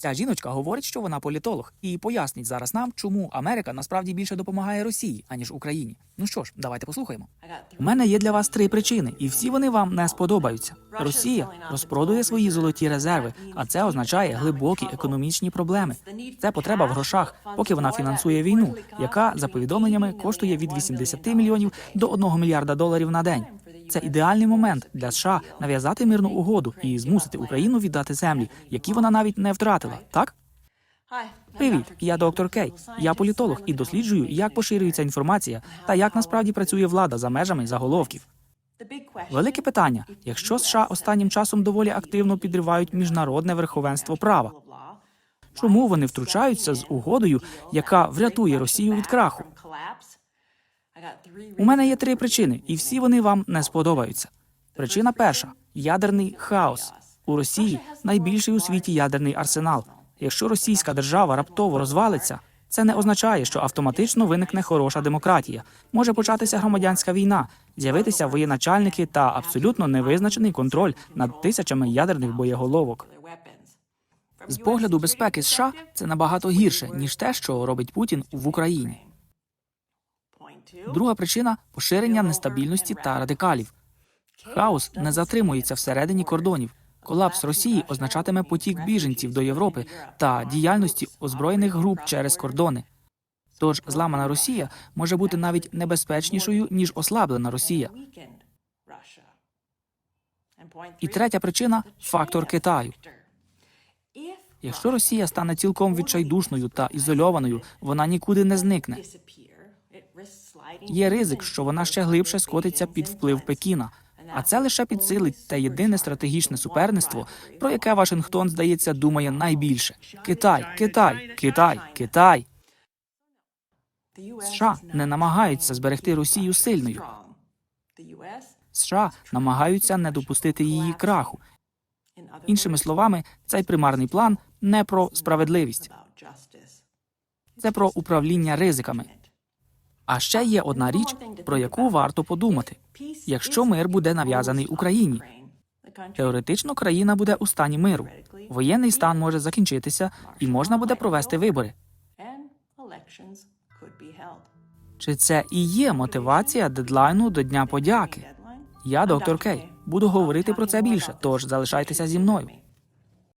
Ця жіночка говорить, що вона політолог, і пояснить зараз нам, чому Америка насправді більше допомагає Росії аніж Україні. Ну що ж, давайте послухаємо. У мене є для вас три причини, і всі вони вам не сподобаються. Росія розпродує свої золоті резерви, а це означає глибокі економічні проблеми. Це потреба в грошах, поки вона фінансує війну, яка за повідомленнями коштує від 80 мільйонів до 1 мільярда доларів на день. Це ідеальний момент для США нав'язати мирну угоду і змусити Україну віддати землі, які вона навіть не втратила. Так привіт, я доктор Кей. Я політолог і досліджую, як поширюється інформація та як насправді працює влада за межами заголовків. Велике питання: якщо США останнім часом доволі активно підривають міжнародне верховенство права, чому вони втручаються з угодою, яка врятує Росію від краху? У мене є три причини, і всі вони вам не сподобаються. Причина перша ядерний хаос. У Росії найбільший у світі ядерний арсенал. Якщо російська держава раптово розвалиться, це не означає, що автоматично виникне хороша демократія. Може початися громадянська війна, з'явитися воєначальники та абсолютно невизначений контроль над тисячами ядерних боєголовок. З погляду безпеки США це набагато гірше ніж те, що робить Путін в Україні. Друга причина поширення нестабільності та радикалів. Хаос не затримується всередині кордонів. Колапс Росії означатиме потік біженців до Європи та діяльності озброєних груп через кордони. Тож зламана Росія може бути навіть небезпечнішою ніж ослаблена Росія. І третя причина фактор Китаю. Якщо Росія стане цілком відчайдушною та ізольованою, вона нікуди не зникне. Є ризик, що вона ще глибше скотиться під вплив Пекіна, а це лише підсилить те єдине стратегічне суперництво, про яке Вашингтон, здається, думає найбільше: Китай, Китай, Китай, Китай. США не намагаються зберегти Росію сильною. США намагаються не допустити її краху. Іншими словами, цей примарний план не про справедливість, це про управління ризиками. А ще є одна річ, про яку варто подумати: якщо мир буде нав'язаний Україні, теоретично країна буде у стані миру. Воєнний стан може закінчитися, і можна буде провести вибори. Чи це і є мотивація дедлайну до Дня подяки? Я, доктор Кей, буду говорити про це більше, тож залишайтеся зі мною.